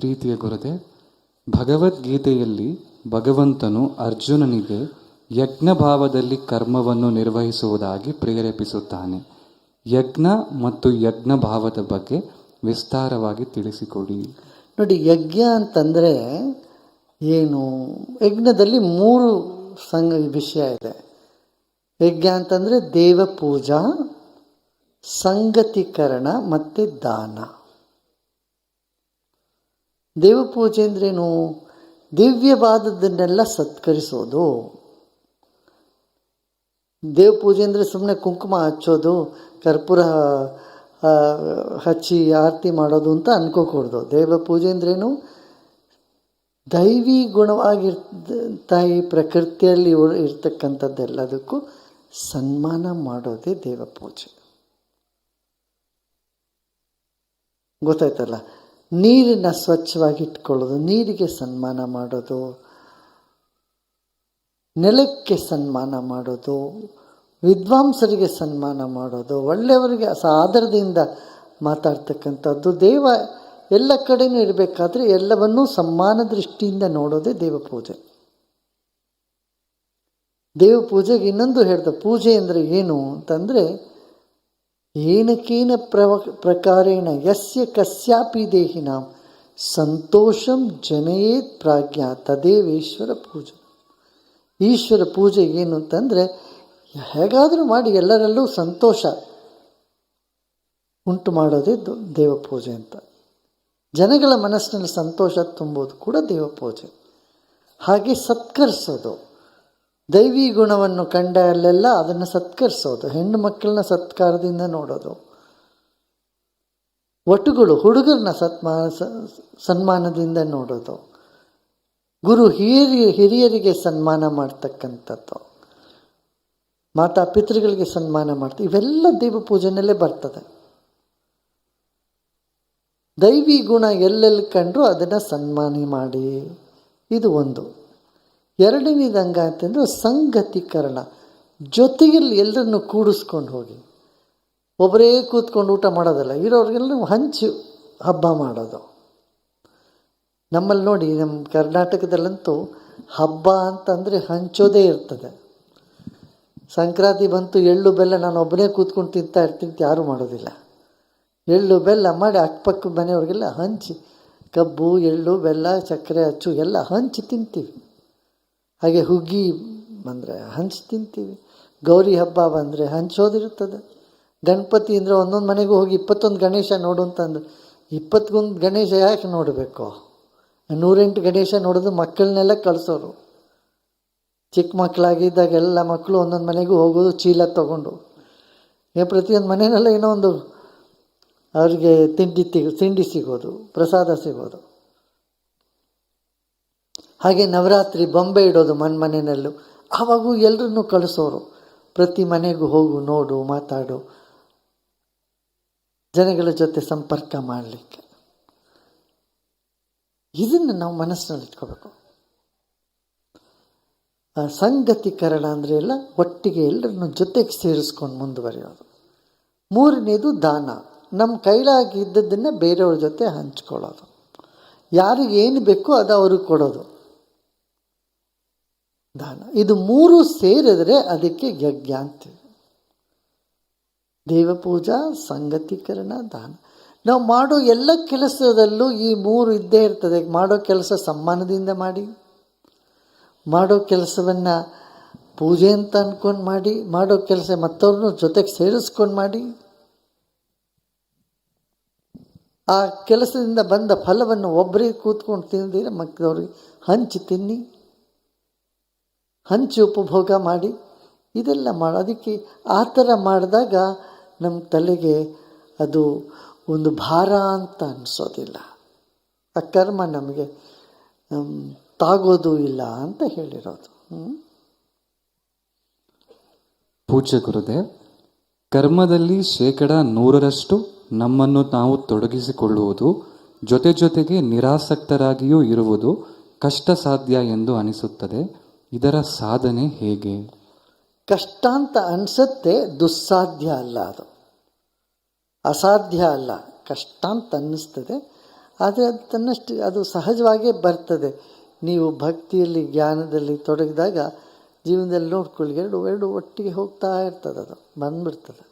ಪ್ರೀತಿಯ ಕೊರತೆ. ಭಗವದ್ಗೀತೆಯಲ್ಲಿ ಭಗವಂತನು ಅರ್ಜುನನಿಗೆ ಯಜ್ಞ ಭಾವದಲ್ಲಿ ಕರ್ಮವನ್ನು ನಿರ್ವಹಿಸುವುದಾಗಿ ಪ್ರೇರೇಪಿಸುತ್ತಾನೆ. ಯಜ್ಞ ಮತ್ತು ಯಜ್ಞ ಭಾವದ ಬಗ್ಗೆ ವಿಸ್ತಾರವಾಗಿ ತಿಳಿಸಿಕೊಡಿ. ನೋಡಿ, ಯಜ್ಞ ಅಂತಂದರೆ ಏನು? ಯಜ್ಞದಲ್ಲಿ ಮೂರು ಸಂಗ ವಿಷಯ ಇದೆ. ಯಜ್ಞ ಅಂತಂದರೆ ದೇವ ಪೂಜಾ ಸಂಗತೀಕರಣ ಮತ್ತು ದಾನ. ದೇವಪೂಜೆ ಅಂದ್ರೇನು? ದಿವ್ಯವಾದದ್ದನ್ನೆಲ್ಲ ಸತ್ಕರಿಸೋದು. ದೇವಪೂಜೆ ಅಂದರೆ ಸುಮ್ಮನೆ ಕುಂಕುಮ ಹಚ್ಚೋದು, ಕರ್ಪೂರ ಹಚ್ಚಿ ಆರತಿ ಮಾಡೋದು ಅಂತ ಅನ್ಕೋಕೂಡ್ದು. ದೇವ ಪೂಜೆ ಅಂದ್ರೇನು? ದೈವಿ ಗುಣವಾಗಿರ್ತ ಈ ಪ್ರಕೃತಿಯಲ್ಲಿ ಇರ್ತಕ್ಕಂಥದ್ದೆಲ್ಲದಕ್ಕೂ ಸನ್ಮಾನ ಮಾಡೋದೇ ದೇವ ಪೂಜೆ ಗೊತ್ತಾಯ್ತಲ್ಲ? ನೀರನ್ನ ಸ್ವಚ್ಛವಾಗಿ ಇಟ್ಕೊಳ್ಳೋದು ನೀರಿಗೆ ಸನ್ಮಾನ ಮಾಡೋದು, ನೆಲಕ್ಕೆ ಸನ್ಮಾನ ಮಾಡೋದು, ವಿದ್ವಾಂಸರಿಗೆ ಸನ್ಮಾನ ಮಾಡೋದು, ಒಳ್ಳೆಯವರಿಗೆ ಆದರದಿಂದ ಮಾತಾಡ್ತಕ್ಕಂಥದ್ದು, ದೇವ ಎಲ್ಲ ಕಡೆಯೂ ಇರಬೇಕಾದ್ರೆ ಎಲ್ಲವನ್ನೂ ಸಮ್ಮಾನ ದೃಷ್ಟಿಯಿಂದ ನೋಡೋದೇ ದೇವ ಪೂಜೆಗೆ ಇನ್ನೊಂದು ಹೇಳ್ದ, ಪೂಜೆ ಅಂದರೆ ಏನು ಅಂತಂದರೆ ಏನಕೇನ ಪ್ರವ, ಪ್ರಕಾರೇಣ ಯಸ್ಯ ಕಸ್ಯಾಪಿ ದೇಹಿನ. ಸಂತೋಷಂ ಜನಯೇತ್ ಪ್ರಾಜ್ಞ, ತದೇವೇಶ್ವರ ಪೂಜೆ. ಈಶ್ವರ ಪೂಜೆ ಏನು ಅಂತಂದರೆ, ಹೇಗಾದರೂ ಮಾಡಿ ಎಲ್ಲರಲ್ಲೂ ಸಂತೋಷ ಉಂಟು ಮಾಡೋದೇ ದೇವ ದೇವಪೂಜೆ ಅಂತ. ಜನಗಳ ಮನಸ್ಸಿನಲ್ಲಿ ಸಂತೋಷ ತುಂಬೋದು ಕೂಡ ದೇವಪೂಜೆ ಹಾಗೆ ಸತ್ಕರಿಸೋದು. ದೈವಿ ಗುಣವನ್ನು ಕಂಡ ಅಲ್ಲೆಲ್ಲ ಅದನ್ನು ಸತ್ಕರಿಸೋದು, ಹೆಣ್ಣು ಮಕ್ಕಳನ್ನ ಸತ್ಕಾರದಿಂದ ನೋಡೋದು. ಒಟುಗಳು ಹುಡುಗರನ್ನ ಸತ್ಮಾನ ಸನ್ಮಾನದಿಂದ ನೋಡೋದು. ಗುರು ಹಿರಿಯ, ಹಿರಿಯರಿಗೆ ಸನ್ಮಾನ ಮಾಡ್ತಕ್ಕಂಥದ್ದು. ಮಾತಾ ಪಿತೃಗಳಿಗೆ ಸನ್ಮಾನ ಮಾಡ್ತೀವಿ ಇವೆಲ್ಲ ದೇವ ಪೂಜೆನಲ್ಲೇ ಬರ್ತದೆ. ದೈವಿ ಗುಣ ಎಲ್ಲೆಲ್ಲಿ ಕಂಡ್ರು ಅದನ್ನು ಸನ್ಮಾನ ಮಾಡಿ. ಇದು ಒಂದು. ಎರಡನೇದು ಹಂಗ ಅಂತಂದ್ರೆ ಸಂಗತೀಕರಣ. ಜೊತೆಯಲ್ಲಿ ಎಲ್ಲರನ್ನು ಕೂಡಿಸ್ಕೊಂಡು ಹೋಗಿ. ಒಬ್ಬರೇ ಕೂತ್ಕೊಂಡು ಊಟ ಮಾಡೋದಲ್ಲ, ಇರೋರಿಗೆಲ್ಲ ಹಂಚಿ ಹಬ್ಬ ಮಾಡೋದು. ನಮ್ಮಲ್ಲಿ ನೋಡಿ, ನಮ್ಮ ಕರ್ನಾಟಕದಲ್ಲಂತೂ ಹಬ್ಬ ಅಂತಂದರೆ ಹಂಚೋದೇ ಇರ್ತದೆ. ಸಂಕ್ರಾಂತಿ ಬಂತು, ಎಳ್ಳು ಬೆಲ್ಲ ನಾನು ಒಬ್ಬನೇ ಕೂತ್ಕೊಂಡು ತಿಂತಾ ಇರ್ತೀನಿ ಯಾರೂ ಮಾಡೋದಿಲ್ಲ. ಎಳ್ಳು ಬೆಲ್ಲ ಮಾಡಿ ಅಕ್ಕಪಕ್ಕ ಮನೆಯವ್ರಿಗೆಲ್ಲ ಹಂಚಿ, ಕಬ್ಬು, ಎಳ್ಳು, ಬೆಲ್ಲ, ಸಕ್ಕರೆ, ಅಚ್ಚು ಎಲ್ಲ ಹಂಚಿ ತಿಂತೀವಿ. ಹಾಗೆ ಹುಗ್ಗಿ ಬಂದರೆ ಹಂಚಿ ತಿಂತೀವಿ. ಗೌರಿ ಹಬ್ಬ ಬಂದರೆ ಹಂಚೋದಿರುತ್ತದೆ ಗಣಪತಿ ಅಂದರೆ ಒಂದೊಂದು ಮನೆಗೂ ಹೋಗಿ ಇಪ್ಪತ್ತೊಂದು ಗಣೇಶ ನೋಡು ಅಂತಂದು ಇಪ್ಪತ್ತೊಂದು ಗಣೇಶ ಯಾಕೆ ನೋಡಬೇಕು? ನೂರೆಂಟು ಗಣೇಶ ನೋಡೋದು ಮಕ್ಕಳನ್ನೆಲ್ಲ ಕಳಿಸೋರು. ಚಿಕ್ಕ ಮಕ್ಕಳಾಗಿದ್ದಾಗ ಎಲ್ಲ ಮಕ್ಕಳು ಒಂದೊಂದು ಮನೆಗೂ ಹೋಗೋದು ಚೀಲ ತೊಗೊಂಡು. ಪ್ರತಿಯೊಂದು ಮನೆಯಲ್ಲ ಏನೋ ಒಂದು ಅವ್ರಿಗೆ ತಿಂಡಿ ತಿಂಡಿ ಸಿಗೋದು, ಪ್ರಸಾದ ಸಿಗೋದು. ಹಾಗೆ ನವರಾತ್ರಿ ಬೊಂಬೆ ಇಡೋದು ಮನ್ ಮನೆಯಲ್ಲೂ. ಆವಾಗೂ ಎಲ್ಲರನ್ನೂ ಕಳಿಸೋರು. ಪ್ರತಿ ಮನೆಗೂ ಹೋಗು, ನೋಡು, ಮಾತಾಡು. ಜನಗಳ ಜೊತೆ ಸಂಪರ್ಕ ಮಾಡಲಿಕ್ಕೆ. ಇದನ್ನು ನಾವು ಮನಸ್ಸಿನಲ್ಲಿ ಇಟ್ಕೋಬೇಕು. ಸಂಗತೀಕರಣ ಅಂದರೆ ಎಲ್ಲ ಒಟ್ಟಿಗೆ ಎಲ್ಲರನ್ನು ಜೊತೆಗೆ ಸೇರಿಸ್ಕೊಂಡು ಮುಂದುವರಿಯೋದು. ಮೂರನೇದು ದಾನ. ನಮ್ಮ ಕೈಲಾಗಿ ಇದ್ದದ್ದನ್ನು ಬೇರೆಯವ್ರ ಜೊತೆ ಹಂಚ್ಕೊಳ್ಳೋದು. ಯಾರಿಗೆ ಏನು ಬೇಕೋ ಅದು ಅವ್ರಿಗೆ ಕೊಡೋದು. ದಾನ. ಇದು ಮೂರು ಸೇರಿದರೆ ಅದಕ್ಕೆ ಯಜ್ಞ ಅಂತೀವಿ ದೇವಪೂಜಾ, ಸಂಗತೀಕರಣ, ದಾನ. ನಾವು ಮಾಡೋ ಎಲ್ಲ ಕೆಲಸದಲ್ಲೂ ಈ ಮೂರು ಇದ್ದೇ ಇರ್ತದೆ. ಮಾಡೋ ಕೆಲಸ ಸಮ್ಮಾನದಿಂದ ಮಾಡಿ, ಮಾಡೋ ಕೆಲಸವನ್ನು ಪೂಜೆ ಅಂತ ಅಂದ್ಕೊಂಡು ಮಾಡಿ, ಮಾಡೋ ಕೆಲಸ ಮತ್ತವ್ರನ್ನ ಜೊತೆಗೆ ಸೇರಿಸ್ಕೊಂಡು ಮಾಡಿ, ಆ ಕೆಲಸದಿಂದ ಬಂದ ಫಲವನ್ನು ಒಬ್ಬರಿಗೆ ಕೂತ್ಕೊಂಡು ತಿಂದಿರ ಮಕ್ಕಳವ್ರಿಗೆ ಹಂಚಿ ತಿನ್ನಿ. ಹಂಚಿ ಉಪಭೋಗ ಮಾಡಿ ಇದೆಲ್ಲ ಮಾಡಿ. ಅದಕ್ಕೆ ಆ ಥರ ಮಾಡಿದಾಗ ನಮ್ಮ ತಲೆಗೆ ಅದು ಒಂದು ಭಾರ ಅಂತ ಅನಿಸೋದಿಲ್ಲ. ಆ ಕರ್ಮ ನಮಗೆ ತಾಗೋದು ಇಲ್ಲ ಅಂತ ಹೇಳಿರೋದು. ಪೂಜೆ ಪೂಜ್ಯ ಗುರುದೇವ್ ಕರ್ಮದಲ್ಲಿ ಶೇಕಡ ನೂರರಷ್ಟು ನಮ್ಮನ್ನು ನಾವು ತೊಡಗಿಸಿಕೊಳ್ಳುವುದು, ಜೊತೆ ಜೊತೆಗೆ ನಿರಾಸಕ್ತರಾಗಿಯೂ ಇರುವುದು ಕಷ್ಟ ಸಾಧ್ಯ ಎಂದು ಅನಿಸುತ್ತದೆ. ಇದರ ಸಾಧನೆ ಹೇಗೆ? ಕಷ್ಟ ಅಂತ ಅನಿಸುತ್ತೆ, ದುಸ್ಸಾಧ್ಯ ಅಲ್ಲ ಅದು. ಅಸಾಧ್ಯ ಅಲ್ಲ, ಕಷ್ಟ ಅಂತ ಅನ್ನಿಸ್ತದೆ, ಆದರೆ ಅದು ಅದು ಸಹಜವಾಗೇ ಬರ್ತದೆ. ನೀವು ಭಕ್ತಿಯಲ್ಲಿ, ಜ್ಞಾನದಲ್ಲಿ ತೊಡಗಿದಾಗ ಜೀವನದಲ್ಲಿ ನೋಡ್ಕೊಳ್ಳಿ ಎರಡು ಎರಡು ಒಟ್ಟಿಗೆ ಹೋಗ್ತಾ ಇರ್ತದೆ ಅದು ಬಂದ್ಬಿಡ್ತದೆ.